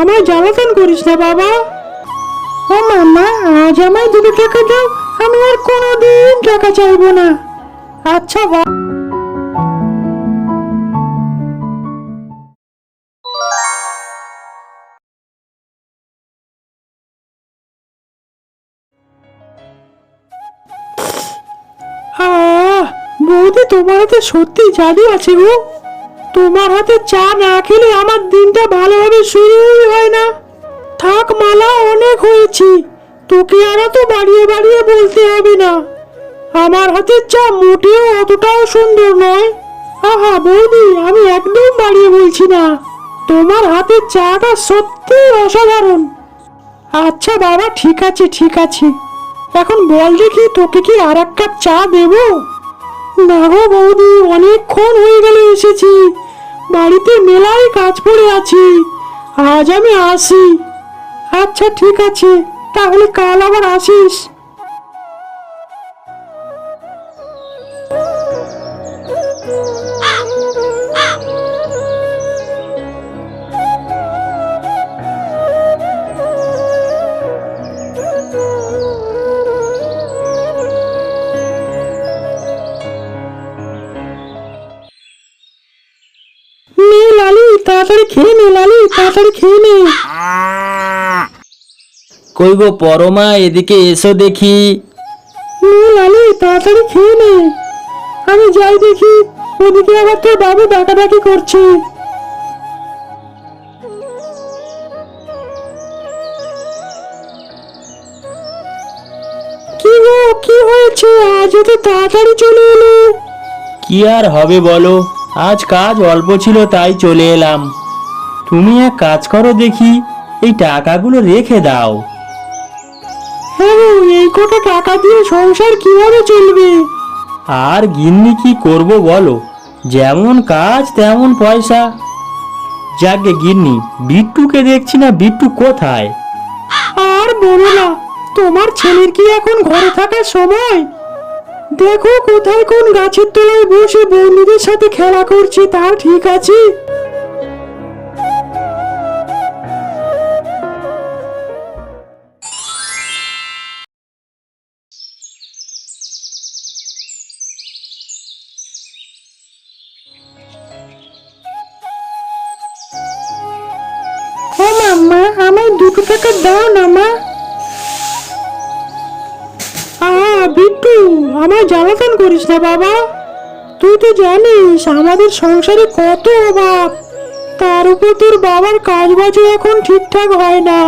আমায় জ্বালাতন করিস না, বাবা। ও মামা আজ আমায় দুটো টাকা দাও, আমি আর কোনোদিন টাকা চাইব না। আচ্ছা বা বৌদি, তোমার হাতে সত্যি জাদু আছে গো। তোমার হাতে চা না খেলে আমার দিনটা ভালোভাবে শুরুই হয় না। থাক মালা, অনেক হয়েছি। তোকে আর তো বাড়িয়ে বাড়িয়ে বলতে হবে না। আমার হাতের চা মোটেও অতটাও সুন্দর নয়। আহা বৌদি, আমি একদম বাড়িয়ে বলছি না। তোমার হাতের চাটা সত্যি অসাধারণ। আচ্ছা বাবা, ঠিক আছে ঠিক আছে। এখন বল দেখি তোকে কি আর এক কাপ চা দেবো? বৌদি অনেকক্ষণ হয়ে গেল এসেছি। বাড়িতে মেলায় কাজ পড়ে আছি। আজ আমি আসি। আচ্ছা ঠিক আছে। তাহলে কাল আবার আসিস। তাড়াতাড়ি খেয়ে নে। কই গো পরমা এদিকে এসো দেখি। লালি তাড়াতাড়ি খেয়ে নে। আমি যাই দেখি ওদিকে আবার তোর বাবু ডাকাডাকি করছে। কি গো কি হয়েছে? আজ এত তাড়াতাড়ি চলে এলে। কি আর হবে বলো আজ কাজ অল্প ছিল তাই চলে এলাম। তুমি এক কাজ করো দেখি এই টাকাগুলো রেখে দাও। হ্যাঁ এই কটা টাকা দিয়ে সংসার কীভাবে চলবে? আর গিন্নি কি করব বলো? যেমন কাজ তেমন পয়সা। যাকে গিন্নি বিট্টুকে দেখছি না বিট্টু কোথায়? আর বলো না তোমার ছেলের কি এখন ঘরে থাকার সময়? দেখো কোথায় কোন গাছের তলায় বসে বন্ধুদের সাথে খেলা করছে তার ঠিক আছে? দাও না, মা। বিট্টু, আমায় জ্বালাতন করিস না, বাবা। তুই তো জানিস, আমাদের সংসারে কত অভাব। তার উপর তোর বাবার কাজ বাজও এখন ঠিকঠাক হয় না।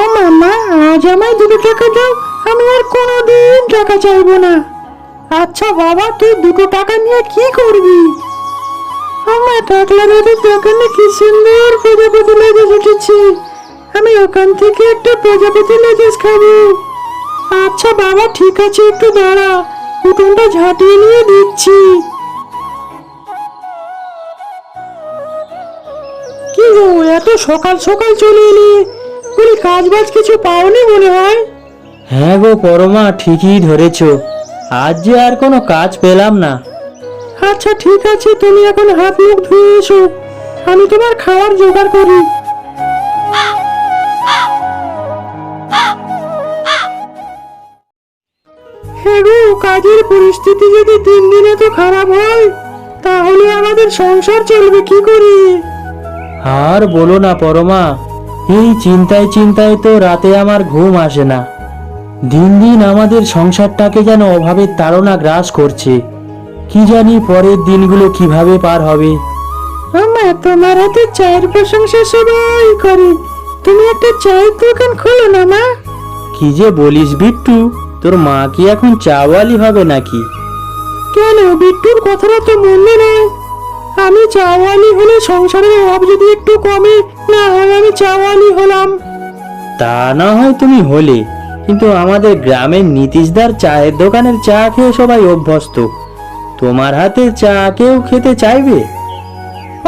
ও মাম্মা, আজ আমায় দুটো টাকা দাও, আমি আর কোনোদিন টাকা চাইব না। আচ্ছা বাবা, তুই দুটো টাকা নিয়ে কি করবি? আমার টাকলা নদীর দোকানে কি সুন্দর প্রজাপতি লেগেজ উঠেছে আমি ওখান থেকে একটা প্রজাপতি লেগেজ খাব। আচ্ছা বাবা ঠিক আছে একটু দাঁড়া। উঠোনটা ঝাঁটিয়ে নিয়ে দিচ্ছি। কি গো এত সকাল সকাল চলে এলে? বলি কাজ বাজ কিছু পাওনি মনে হয়? হ্যাঁ গো পরমা ঠিকই ধরেছ। আজ যে আর কোনো কাজ পেলাম না। আচ্ছা ঠিক আছে তুমি এখন হাত মুখ ধুয়ে এসো। আমি তোমার খাওয়ার জোগাড় করি। হ্যাঁ গো কাজের পরিস্থিতি যদি দিন দিন এত খারাপ হয় তাহলে আমাদের সংসার চলবে কি করে? আর বলো না পরমা এই চিন্তায় চিন্তায় তো রাতে আমার ঘুম আসে না। দিন দিন আমাদের সংসারটাকে যেন অভাবের তাড়না গ্রাস করছে। কি জানি পরের দিনগুলো কীভাবে পার হবে। আমা তোমার হাতে চায়ের প্রশংসা সবাই করে। তুমি একটা চায়ের দোকান খোলো না মা। কি যে বলিস বিট্টু তোর মা কি এখন চাওয়ালি হবে নাকি? কেন বিট্টুর কথাটা তো মনে নয় আমি চাওয়ালি হলে সংসারের অভাব যদি একটু কমে না হয় আমি চাওয়ালি হলাম। তা না হয় তুমি হলে কিন্তু আমাদের গ্রামের নীতিশদার চায়ের দোকানের চা খেয়ে সবাই অভ্যস্ত। তোমার হাতে চা কেউ খেতে চাইবে?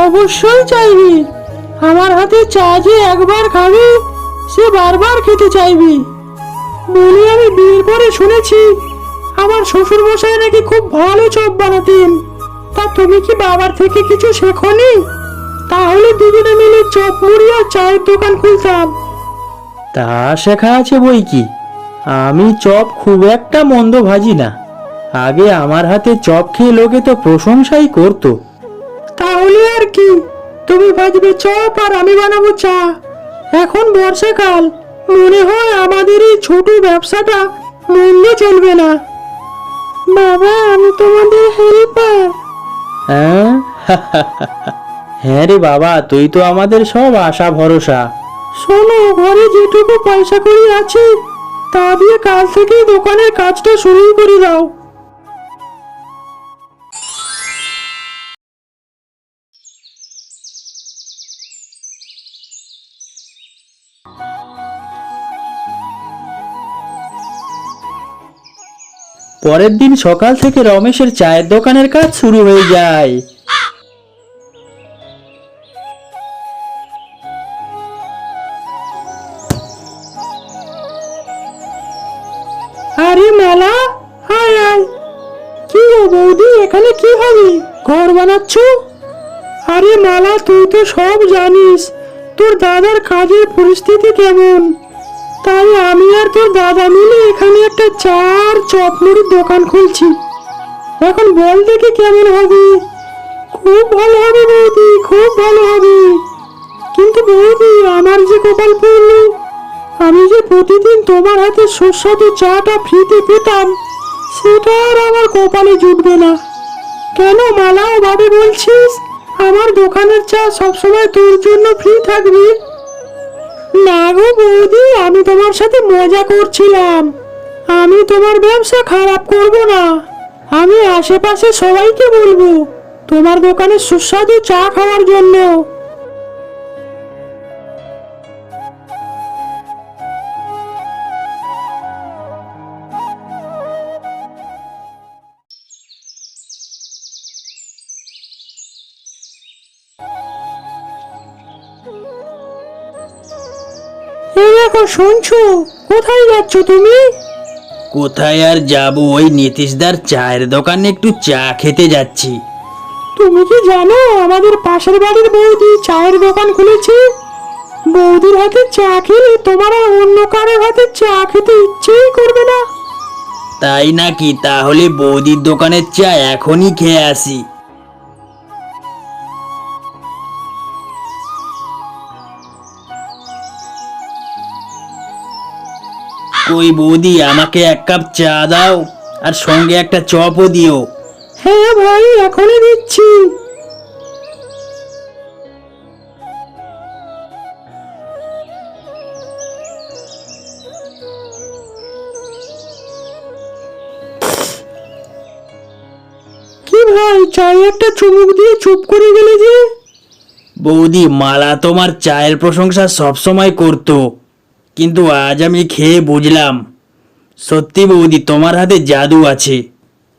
অবশ্যই চাইবি। আমার হাতে চা যে একবার খাবে সে বারবার খেতে চাইবি। বলি আমি বিয়ের পরে শুনেছি আমার শ্বশুর মশাই নাকি খুব ভালো চপ বানাতেন। তা তুমি কি বাবার থেকে কিছু শেখনি? তাহলে দুজনে মিলে চপ মুড়ি আর চায়ের দোকান খুলতাম। তা শেখা আছে বই কি? আমি চপ খুব একটা মন্দ ভাজি না। আগে আমার হাতে চপ খেয়ে লোকে তো প্রশংসাই করতো। তাহলে আর কি? তুমি ভাজবে চপ আর আমি বানাবো চা। এখন বর্ষাকাল মনে হয় আমাদের এই ছোট ব্যবসাটা মন্দ চলবে না। বাবা আমি তোমাদের হেল্পার হ্যাঁ? হ্যাঁ রে বাবা তুই তো আমাদের সব আশা ভরসা। শোনো ঘরে যেটুকু পয়সা করি আছে তা দিয়ে কাল থেকে দোকানের কাজটা শুরু করে দাও। পরের দিন সকাল থেকে রমেশের চায়ের দোকানের কাজ শুরু হয়ে যায়। আরে মালা হায় আয় কি গো বৌদি, এখানে কি হবে? ঘর বানাচ্ছ? আরে মালা, তুই তো সব জানিস। তোর দাদার কাজের পরিস্থিতি কেমন? তাই আমি আর তোর দাদা মিলে এখানে একটা চার চপমুড়ির দোকান খুলছি। এখন বল দেখি কেমন হবে। খুব ভালো হবে বৌদি, খুব ভালো হবে। কিন্তু বৌদি, আমার যে কপাল পড়ল, আমি যে প্রতিদিন তোমার হাতে সুস্বাদু চাটা ফ্রিতে পেতাম, সেটা আর আমার কপালে জুটবে না। কেন মালা ভাবে বলছিস? আমার দোকানের চা সবসময় তোর জন্য ফ্রি থাকবে। না গো বৌদি, আমি তোমার সাথে মজা করছিলাম। আমি তোমার ব্যবসা খারাপ করব না। আমি আশেপাশে সবাইকে বলব, তোমার দোকানে সুস্বাদু চা খাওয়ার জন্য এই দেখো শুনছো? কোথায় যাচ্ছ তুমি? কোথায় আর যাব? ওই নীতিশদার চায়ের দোকানে একটু চা খেতে যাচ্ছি। তুমি কি জানো আমাদের পাশের বাড়ির বৌদি চায়ের দোকান খুলেছে? বৌদির হাতে চা খেলে তোমার আর অন্য কারোর হাতে চা খেতে ইচ্ছেই করবে না। তাই নাকি? তাহলে বৌদির দোকানের চা এখনই খেয়ে আসি। কই বৌদি আমাকে এক কাপ চা দাও আর সঙ্গে একটা চপও দিও। হ্যাঁ ভাই এখনই দিচ্ছি। কি ভাই চায়ে একটা চুমুক দিয়ে চুপ করে গেলে যে? বৌদি মালা তোমার চায়ের প্রশংসা সবসময় করতো। কিন্তু আজ আমি খেয়ে বুঝলাম সত্যি বৌদি তোমার হাতে জাদু আছে।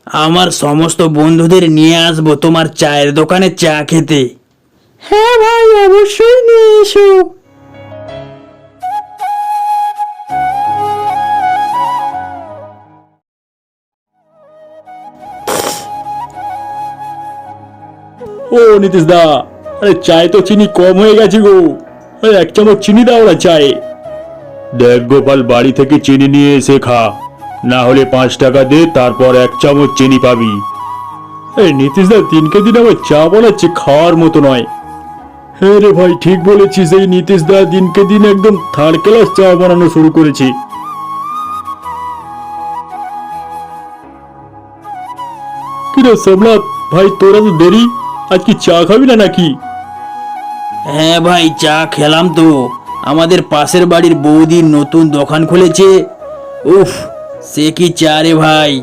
আমার সমস্ত বন্ধুদের নিয়ে আসব তোমার চায়ের দোকানে চা খেতে। হ্যাঁ ভাই অবশ্যই নিয়ে এসো। ও নীতিশ দা আরে চায়ে তো চিনি কম হয়ে গেছে গো। আরে এক চামচ চিনি দাও না চায়ে। দেখ গোপাল, বাড়ি থেকে চিনি নিয়ে এসে খা। না হলে পাঁচ টাকা দে, তারপর এক চামচ চিনি পাবি। এই নীতিশ দা দিনকে দিন আমার চা বানাচ্ছে, খাওয়ার মতো নয়। হ্যাঁ রে ভাই, ঠিক বলেছিস, এই নীতিশ দা দিনকে দিন একদম থার্ড ক্লাস চা বানানো শুরু করেছে। কিরে সোমনাথ, ভাই তোরা তো দেরি? আজ কি চা খাবি না নাকি? হ্যাঁ ভাই, চা খেলাম তো। আমাদের পাশের বাড়ির বৌদি নতুন দোকান খুলেছে। উফ সে কি চা রে ভাই?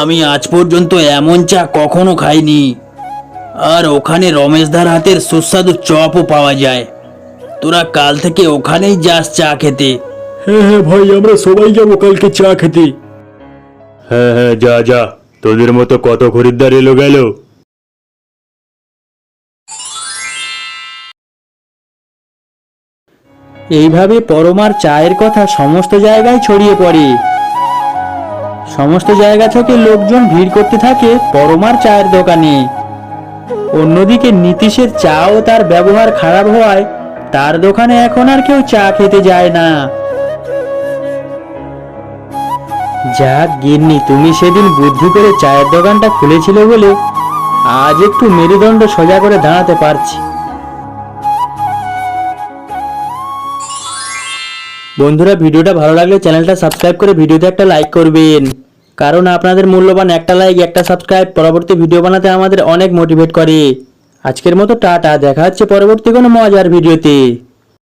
আমি আজ পর্যন্ত এমন চা কখনো খাইনি। আর ওখানে রমেশদার হাতের সুস্বাদু চপও পাওয়া যায়। তোরা কাল থেকে ওখানেই যাস চা খেতে। হ্যাঁ হ্যাঁ ভাই আমরা সবাই যাব কালকে চা খেতে। হ্যাঁ হ্যাঁ যা যা। তোদের মতো কত খরিদ্দার এলো গেল। এইভাবে পরমার চায়ের কথা সমস্ত জায়গায় ছড়িয়ে পড়ে। সমস্ত জায়গা থেকে লোকজন ভিড় করতে থাকে পরমার চায়ের দোকানে। অন্যদিকে নীতিশের চা ও তার ব্যবহার খারাপ হওয়ায় তার দোকানে এখন আর কেউ চা খেতে যায় না। যাক গিন্নি, তুমি সেদিন বুদ্ধি করে চায়ের দোকানটা খুলেছিল বলে আজ একটু মেরুদণ্ড সোজা করে দাঁড়াতে পারছি। বন্ধুরা, ভিডিওটা ভালো লাগলে চ্যানেলটা সাবস্ক্রাইব করে ভিডিওতে একটা লাইক করবেন। কারণ আপনাদের মূল্যবান একটা লাইক একটা সাবস্ক্রাইব পরবর্তী ভিডিও বানাতে আমাদের অনেক মোটিভেট করে। আজকের মতো টাটা, দেখা হচ্ছে পরবর্তী কোনো মজার ভিডিওতে